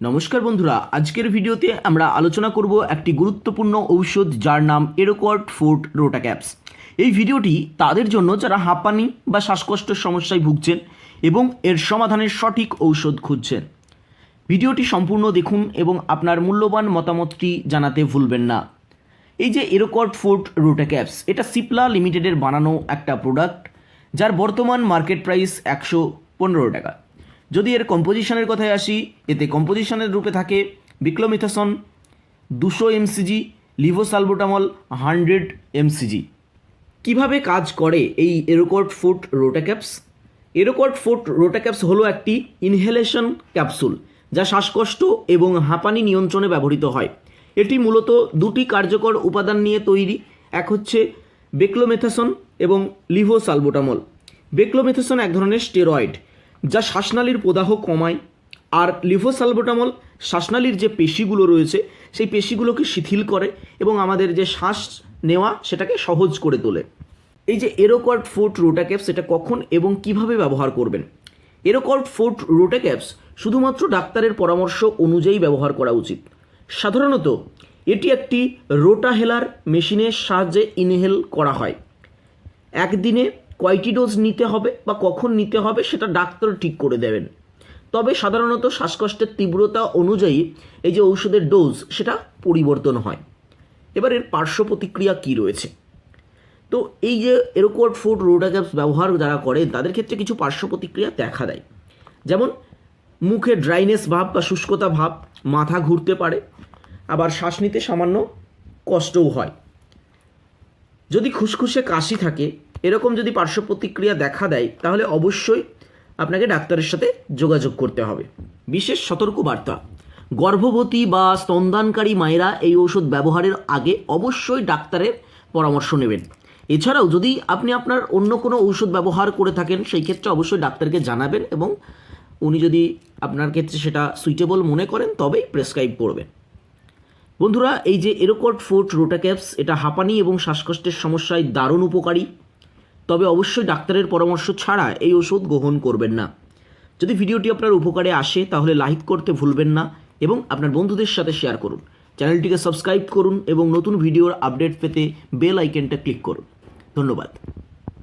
নমস্কার বন্ধুরা, আজকের ভিডিওতে আমরা আলোচনা করব একটি গুরুত্বপূর্ণ ঔষধ যার নাম এরোকর্ট ফোর্ট রোটা ক্যাপস এই ভিডিওটি তাদের জন্য যারা হাঁপানি বা শ্বাসকষ্টের সমস্যায় ভুগছেন এবং এর সমাধানের সঠিক ঔষধ খুঁজছেন। ভিডিওটি সম্পূর্ণ দেখুন এবং আপনার মূল্যবান মতামতটি জানাতে ভুলবেন না। এই যে এরোকর্ট ফোর্ট রোটা ক্যাপস এটা সিপলা লিমিটেডের বানানো একটা প্রোডাক্ট, যার বর্তমান মার্কেট প্রাইস একশো পনেরো টাকা। যদি এর কম্পোজিশনের কথায় আসি, এতে কম্পোজিশনের রূপে থাকে বিক্লোমিথাসন দুশো এমসিজি লিভোসালবোটামল হান্ড্রেড এমসিজি। কীভাবে কাজ করে এই এরোকর্ট ফুট রোটাক্যাপস? এরোকর্ট ফুট রোটাক্যাপস হলো একটি ইনহেলেশন ক্যাপসুল যা শ্বাসকষ্ট এবং হাঁপানি নিয়ন্ত্রণে ব্যবহৃত হয়। এটি মূলত দুটি কার্যকর উপাদান নিয়ে তৈরি, এক হচ্ছে বেক্লোমেথাসন এবং লিভোসালবোটামল বেক্লোমেথাসন এক ধরনের স্টেরয়েড যা শ্বাসনালীর প্রদাহ কমায়। আর লিভোসালবোটামল শ্বাসনালীর যে পেশিগুলো রয়েছে, সেই পেশিগুলোকে শিথিল করে এবং আমাদের যে শ্বাস নেওয়া, সেটাকে সহজ করে তোলে। এই যে এরোকর্ড ফোর্ট রোটাক্যাপস, এটা কখন এবং কীভাবে ব্যবহার করবেন? এরোকর্ড ফোর্ট রোটাক্যাপস শুধুমাত্র ডাক্তারের পরামর্শ অনুযায়ী ব্যবহার করা উচিত। সাধারণত, এটি একটি রোটাহেলার মেশিনের সাহায্যে ইনহেল করা হয়। একদিনে কয়টি ডোজ নিতে হবে বা কখন নিতে হবে সেটা ডাক্তার ঠিক করে দেবেন। তবে সাধারণত শ্বাসকষ্টের তীব্রতা অনুযায়ী এই যে ঔষধের ডোজ সেটা পরিবর্তন হয়। এবার এর পার্শ্ব প্রতিক্রিয়া কী রয়েছে? তো এই যে এরোকোয়ার্ড ফুড রোডাগ্যাপস ব্যবহার যারা করেন, তাদের ক্ষেত্রে কিছু পার্শ্ব প্রতিক্রিয়া দেখা দেয়। যেমন মুখে ড্রাইনেস ভাব বা শুষ্কতা ভাব, মাথা ঘুরতে পারে, আবার শ্বাস নিতে সামান্য কষ্টও হয়। যদি খুসখুসে কাশি থাকে এরকম যদি পার্শ্ব প্রতিক্রিয়া দেখা দেয়, তাহলে অবশ্যই আপনাকে ডাক্তারের সাথে যোগাযোগ করতে হবে। বিশেষ সতর্ক বার্তা গর্ভবতী বা স্তনদানকারী মায়েরা এই ওষুধ ব্যবহারের আগে অবশ্যই ডাক্তারের পরামর্শ নেবেন। এছাড়াও যদি আপনি আপনার অন্য কোনো ঔষধ ব্যবহার করে থাকেন, সেই ক্ষেত্রে অবশ্যই ডাক্তারকে জানাবেন এবং উনি যদি আপনার ক্ষেত্রে সেটা সুইটেবল মনে করেন, তবেই প্রেসক্রাইব করবেন। বন্ধুরা, এই যে এরোকট ফোর্ট রোটাক্যাপস এটা হাঁপানি এবং শ্বাসকষ্টের সমস্যায় দারুণ উপকারী। তবে অবশ্যই ডাক্তারের পরামর্শ ছাড়া এই ওষুধ গ্রহণ করবেন না। যদি ভিডিওটি আপনার উপকারে আসে, তাহলে লাইক করতে ভুলবেন না এবং আপনার বন্ধুদের সাথে শেয়ার করুন। চ্যানেলটিকে সাবস্ক্রাইব করুন এবং নতুন ভিডিওর আপডেট পেতে বেল আইকনটা ক্লিক করুন। ধন্যবাদ।